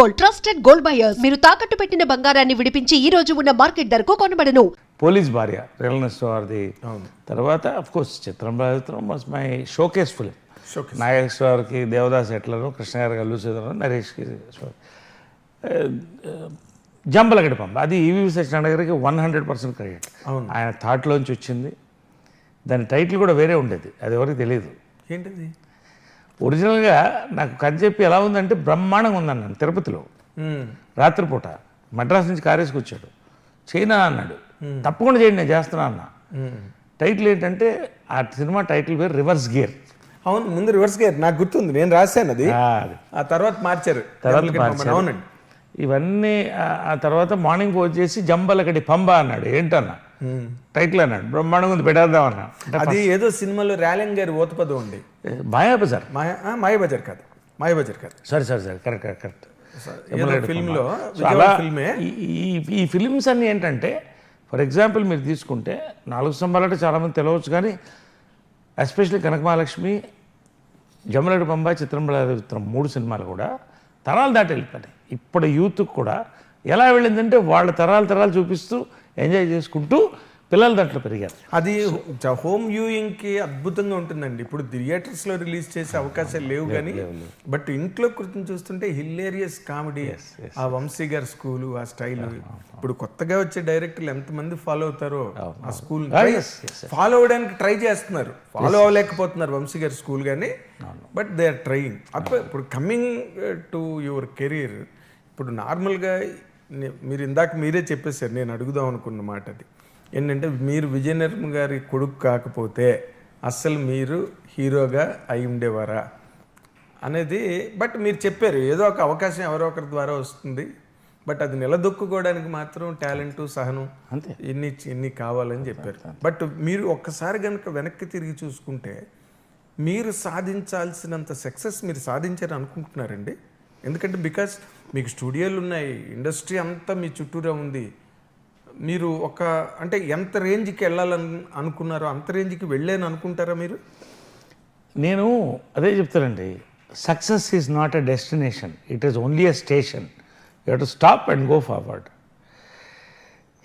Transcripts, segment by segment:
Gold trusted gold buyers. మీరు తాకట్టు పెట్టిన బంగారాన్ని విడిపించి ఈ రోజు ఉన్న మార్కెట్ ధరకు కొనబడను. పోలీస్ భార్య రియల్నెస్ వారిది తర్వాత of course Chitram Chitram was my showcase film నాగేశ్వరకి Devdas ఎట్లను కృష్ణ గారికి అల్లు సీతారాం నరేష్కి జంబలగడ్డ పంప. అది ఈవి సత్యనారాయణ గారికి వన్ హండ్రెడ్ పర్సెంట్ క్రెడిట్. ఆయన థాట్లోంచి వచ్చింది. దాని టైటిల్ కూడా వేరే ఉండేది. అది ఎవరికి తెలియదు ఏంటిది? ఒరిజినల్గా నాకు కథ చెప్పి ఎలా ఉందంటే బ్రహ్మాండంగా ఉందన్నాను తిరుపతిలో. రాత్రిపూట మద్రాస్ నుంచి కారేసుకు వచ్చాడు. చైనా అన్నాడు. తప్పకుండా చేయండి నేను చేస్తున్నా అన్న. టైటిల్ ఏంటంటే ఆ సినిమా టైటిల్ పేరు రివర్స్ గేర్. అవును ముందు రివర్స్ గేర్. నాకు గుర్తుంది నేను రాశాను అది. ఆ తర్వాత మార్చారు. తర్వాత. అవునండి. ఇవన్నీ ఆ- తర్వాత మార్నింగ్ ఫోన్ చేసి జంబలకడి పంబ అన్నాడు. ఏంటన్నా? టైటిల్ అన్నాడు. బ్రహ్మాండంగా ఉంది పెట్టేద్దాం అన్నా. అంటే అది ఏదో సినిమాలో ర్యాలింగ్ గారి ఓతపదం ఉంది. మాయాబజార్. మాయ మాయబజార్ కాదు. మాయబజార్ కాదు. సరే సరే సరే కరెక్ట్ కరెక్ట్ కరెక్ట్. ఏదో ఫిల్మ్ ఈ- ఫిలిమ్స్ అన్ని ఏంటంటే ఫర్ ఎగ్జాంపుల్ మీరు తీసుకుంటే నాలుగు స్తంభాలు అంటే చాలామంది తెలవచ్చు కానీ ఎస్పెషల్లీ కనక మహాలక్ష్మి జమలడి పంబ చిత్రం చిత్రం మూడు సినిమాలు కూడా తరాలు దాటి వెళ్ళిపోయినాయి. ఇప్పుడు యూత్కి కూడా ఎలా వెళ్ళిందంటే వాళ్ళ తరాలు తరాలు చూపిస్తూ ఎంజాయ్ చేసుకుంటూ పిల్లలు దాంట్లో పెరిగారు. అది హోమ్ వ్యూయింగ్కి అద్భుతంగా ఉంటుందండి. ఇప్పుడు థియేటర్స్లో రిలీజ్ చేసే అవకాశాలు లేవు కానీ బట్ ఇంట్లో కూర్చొని చూస్తుంటే హిల్లేరియస్ కామెడీ ఆ వంశీ గారి స్కూల్ ఆ స్టైల్. ఇప్పుడు కొత్తగా వచ్చే డైరెక్టర్లు ఎంతమంది ఫాలో అవుతారో ఆ స్కూల్ yes, ఫాలో అవడానికి ట్రై చేస్తున్నారు. ఫాలో అవ్వలేకపోతున్నారు వంశీ గారి స్కూల్ కానీ బట్ దే ఆర్ ట్రయింగ్. అప్పుడు ఇప్పుడు కమింగ్ టు యువర్ కెరీర్ ఇప్పుడు నార్మల్గా మీరు ఇందాక మీరే చెప్పేశారు నేను అడుగుదాం అనుకున్న మాట అది. ఏంటంటే మీరు విజయనగరం గారి కొడుకు కాకపోతే అస్సలు మీరు హీరోగా అయి ఉండేవారా అనేది బట్ మీరు చెప్పారు ఏదో ఒక అవకాశం ఎవరో ఒకరి ద్వారా వస్తుంది. బట్ అది నిలదొక్కుకోవడానికి మాత్రం టాలెంట్ సహనం అంతే. ఎన్ని ఎన్ని కావాలని చెప్పారు. బట్ మీరు ఒక్కసారి కనుక వెనక్కి తిరిగి చూసుకుంటే మీరు సాధించాల్సినంత సక్సెస్ మీరు సాధించారు అనుకుంటున్నారండి ఎందుకంటే బికాస్ మీకు స్టూడియోలు ఉన్నాయి ఇండస్ట్రీ అంతా మీ చుట్టూరా ఉంది. మీరు ఒక అంటే ఎంత రేంజ్కి వెళ్ళాలని అనుకున్నారో అంత రేంజ్కి వెళ్ళాను అనుకుంటారా మీరు? నేను అదే చెప్తానండి. Success is not a destination it is only a station you to stop and go forward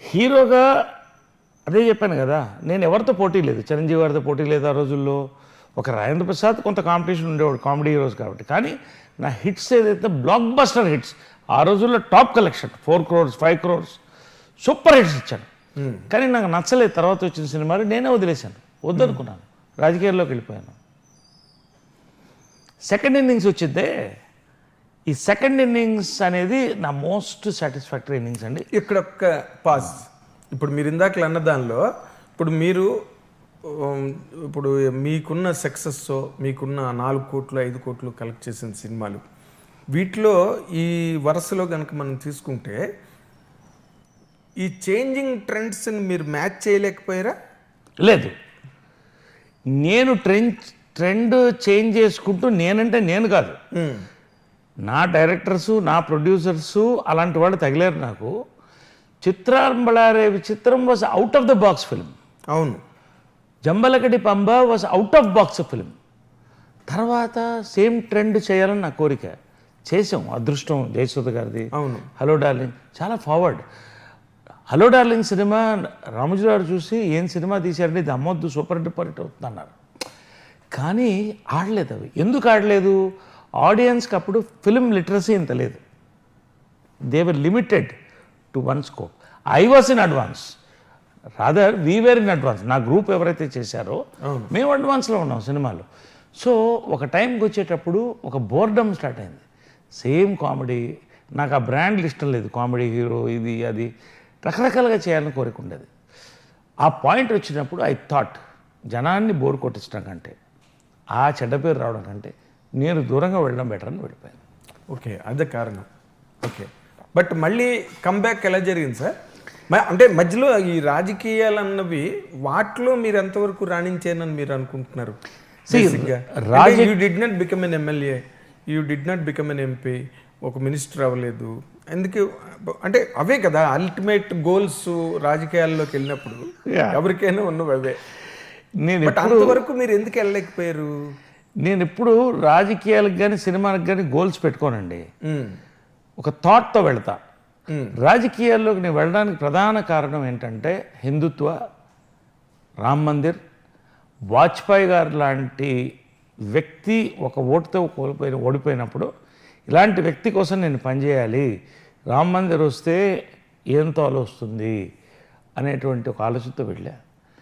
హీరోగా అదే చెప్పాను కదా నేను ఎవరితో పోటీ లేదు చిరంజీవి గారితో పోటీ లేదు ఆ రోజుల్లో. ఒక రాజేంద్ర ప్రసాద్ కొంత కాంపిటీషన్ ఉండేవాడు కామెడీ హీరోస్ కాబట్టి. కానీ నా హిట్స్ ఏదైతే బ్లాక్ బస్టర్ హిట్స్ ఆ రోజుల్లో top collection four crores five crores super hits ఇచ్చాను కానీ నాకు నచ్చలేదు తర్వాత వచ్చిన సినిమాలు నేనే వదిలేశాను. వద్దనుకున్నాను. రాజకీయాల్లోకి వెళ్ళిపోయాను. సెకండ్ ఇన్నింగ్స్ వచ్చిందే. ఈ సెకండ్ ఇన్నింగ్స్ అనేది నా మోస్ట్ సాటిస్ఫాక్టరీ ఇన్నింగ్స్ అండి. ఇక్కడ ఒక్క పాజ్ ఇప్పుడు మీరు ఇందాక అన్న దానిలో ఇప్పుడు మీరు ఇప్పుడు మీకున్న సక్సెస్ మీకున్న నాలుగు కోట్లు ఐదు కోట్లు కలెక్ట్ చేసిన సినిమాలు. వీటిలో ఈ వరుసలో కనుక మనం తీసుకుంటే ఈ చేంజింగ్ ట్రెండ్స్ని మీరు మ్యాచ్ చేయలేకపోయారా? లేదు. నేను ట్రెండ్ ట్రెండ్ చేంజ్ చేసుకుంటూ నేనంటే నేను కాదు. నా డైరెక్టర్సు నా ప్రొడ్యూసర్సు అలాంటి వాళ్ళు తగిలారు నాకు. Chitram Bhalare Vichitram was out of the box film అవును. Jambalakadi Pamba was out of box film తర్వాత సేమ్ ట్రెండ్ చేయాలని నా కోరిక. చేసాం అదృష్టం జయసుధ గారిది. అవును. హలో డార్లింగ్ చాలా forward hello darling cinema Ramoji గారు చూసి ఏం సినిమా తీశారంటే ఇది అమ్మొద్దు సూపర్ డూపర్ హిట్ అవుతుంది అన్నారు. కానీ ఆడలేదు అవి. ఎందుకు ఆడలేదు? ఆడియన్స్కి అప్పుడు ఫిల్మ్ లిటరసీ ఇంత లేదు. They were limited to one scope I was in advance rather we were in advance నా గ్రూప్ ఎవరైతే చేశారో మేము అడ్వాన్స్లో ఉన్నాం సినిమాలో. సో ఒక టైంకి వచ్చేటప్పుడు ఒక బోర్డమ్ స్టార్ట్ అయింది. సేమ్ కామెడీ నాకు ఆ బ్రాండ్లు ఇష్టం లేదు. కామెడీ హీరో ఇది అది. రకరకాలుగా చేయాలని కోరిక ఉండేది. ఆ పాయింట్ వచ్చినప్పుడు ఐ థాట్ జనాన్ని బోర్ కొట్టించడం కంటే ఆ చెడ్డ పేరు రావడం కంటే నేను దూరంగా వెళ్ళడం బెటర్ అని వెళ్ళిపోయాను. ఓకే అదే కారణం. ఓకే. బట్ మళ్ళీ కంబ్యాక్ ఎలా జరిగింది సార్ అంటే మధ్యలో ఈ రాజకీయాలు అన్నవి వాటిలో మీరు ఎంతవరకు రాణించానని మీరు అనుకుంటున్నారు? See, Raja you did not become an MLA you did not become an MP ఒక మినిస్టర్ అవ్వలేదు. ఎందుకు అంటే అవే కదా అల్టిమేట్ గోల్స్ రాజకీయాల్లోకి వెళ్ళినప్పుడు. ఎవరికైనా ఉన్నవి అవే. నేను అంతవరకు మీరు ఎందుకు వెళ్ళలేకపోయారు? నేను ఎప్పుడు రాజకీయాలకు కానీ సినిమాలకు కానీ గోల్స్ పెట్టుకోనండి. మ్మ్. ఒక థాట్తో వెళ్తా. Hmm. రాజకీయాల్లోకి నేను వెళ్ళడానికి ప్రధాన కారణం ఏంటంటే హిందుత్వ రామ్ మందిర్ వాజ్పేయి గారు లాంటి వ్యక్తి ఒక ఓటుతో కోల్పోయిన ఓడిపోయినప్పుడు ఇలాంటి వ్యక్తి కోసం నేను పనిచేయాలి. రామ్ మందిర్ వస్తే ఏం తోలు వస్తుంది అనేటువంటి ఒక ఆలోచనతో వెళ్ళా.